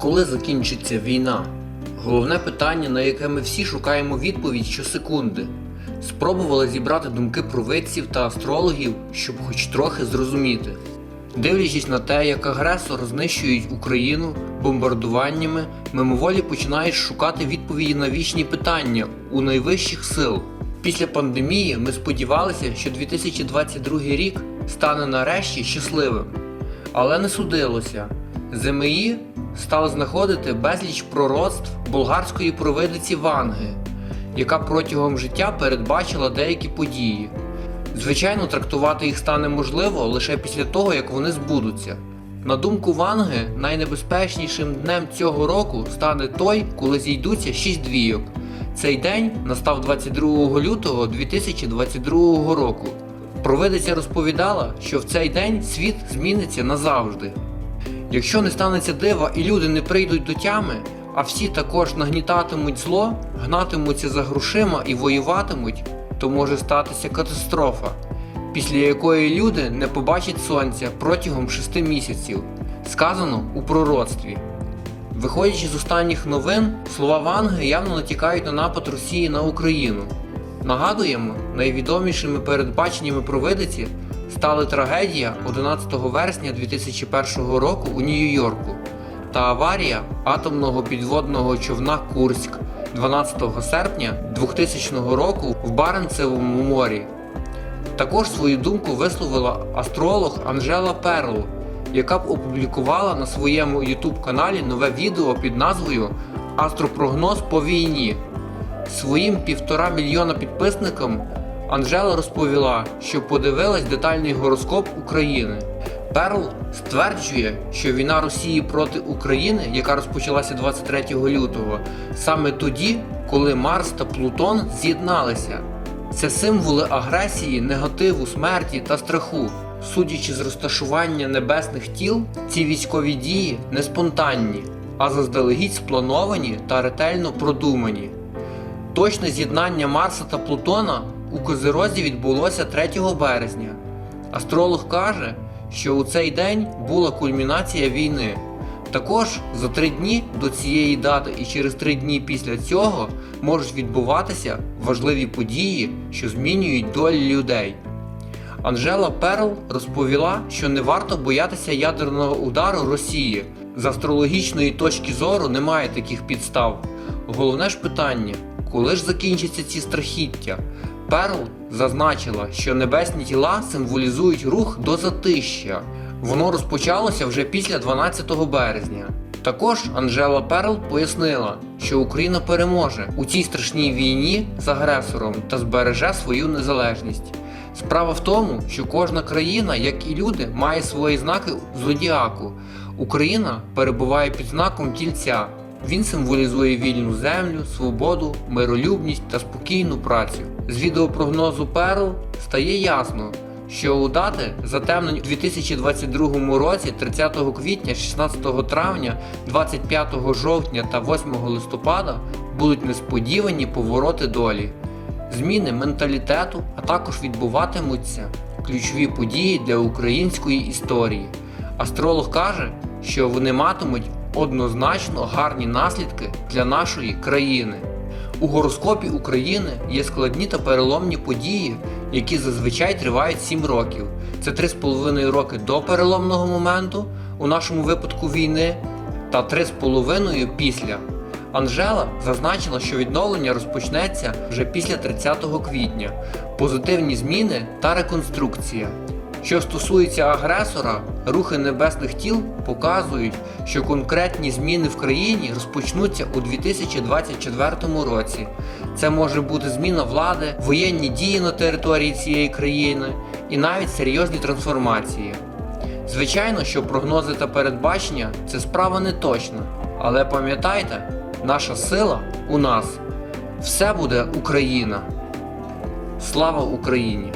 Коли закінчиться війна? Головне питання, на яке ми всі шукаємо відповідь щосекунди. Спробували зібрати думки провидців та астрологів, щоб хоч трохи зрозуміти. Дивлячись на те, як агресор знищують Україну бомбардуваннями, мимоволі починаєш шукати відповіді на вічні питання у найвищих сил. Після пандемії ми сподівалися, що 2022 рік стане нарешті щасливим. Але не судилося. ЗМІ стали знаходити безліч пророцтв болгарської провидиці Ванги, яка протягом життя передбачила деякі події. Звичайно, трактувати їх стане можливо лише після того, як вони збудуться. На думку Ванги, найнебезпечнішим днем цього року стане той, коли зійдуться шість двійок. Цей день настав 22 лютого 2022 року. Провидиця розповідала, що в цей день світ зміниться назавжди. Якщо не станеться дива і люди не прийдуть до тями, а всі також нагнітатимуть зло, гнатимуться за грошима і воюватимуть, то може статися катастрофа, після якої люди не побачать сонця протягом шести місяців, сказано у пророцтві. Виходячи з останніх новин, слова Ванги явно натякають на напад Росії на Україну. Нагадуємо, найвідомішими передбаченнями провидиці стали трагедія 11 вересня 2001 року у Нью-Йорку та аварія атомного підводного човна Курськ 12 серпня 2000 року в Баренцевому морі. Також свою думку висловила астролог Анжела Перл, яка б опублікувала на своєму YouTube каналі нове відео під назвою Астропрогноз по війні. Своїм півтора мільйона підписникам Анжела розповіла, що подивилась детальний гороскоп України. Перл стверджує, що війна Росії проти України, яка розпочалася 23 лютого, саме тоді, коли Марс та Плутон з'єдналися. Це символи агресії, негативу, смерті та страху. Судячи з розташування небесних тіл, ці військові дії не спонтанні, а заздалегідь сплановані та ретельно продумані. Точне з'єднання Марса та Плутона у Козирозі відбулося 3 березня. Астролог каже, що у цей день була кульмінація війни. Також за три дні до цієї дати і через три дні після цього можуть відбуватися важливі події, що змінюють долі людей. Анжела Перл розповіла, що не варто боятися ядерного удару Росії. З астрологічної точки зору немає таких підстав. Головне ж питання, коли ж закінчаться ці страхіття? Перл зазначила, що небесні тіла символізують рух до затища. Воно розпочалося вже після 12 березня. Також Анжела Перл пояснила, що Україна переможе у цій страшній війні з агресором та збереже свою незалежність. Справа в тому, що кожна країна, як і люди, має свої знаки зодіаку. Україна перебуває під знаком тільця. Він символізує вільну землю, свободу, миролюбність та спокійну працю. З відеопрогнозу Перл стає ясно, що у дати затемнень у 2022 році 30 квітня, 16 травня, 25 жовтня та 8 листопада будуть несподівані повороти долі. Зміни менталітету, а також відбуватимуться ключові події для української історії. Астролог каже, що вони матимуть однозначно гарні наслідки для нашої країни. У гороскопі України є складні та переломні події, які зазвичай тривають 7 років. Це 3,5 роки до переломного моменту, у нашому випадку війни, та 3,5 після. Анжела зазначила, що відновлення розпочнеться вже після 30 квітня, позитивні зміни та реконструкція. Що стосується агресора, рухи небесних тіл показують, що конкретні зміни в країні розпочнуться у 2024 році. Це може бути зміна влади, воєнні дії на території цієї країни і навіть серйозні трансформації. Звичайно, що прогнози та передбачення це справа не точна, але пам'ятайте, наша сила у нас. Все буде Україна. Слава Україні!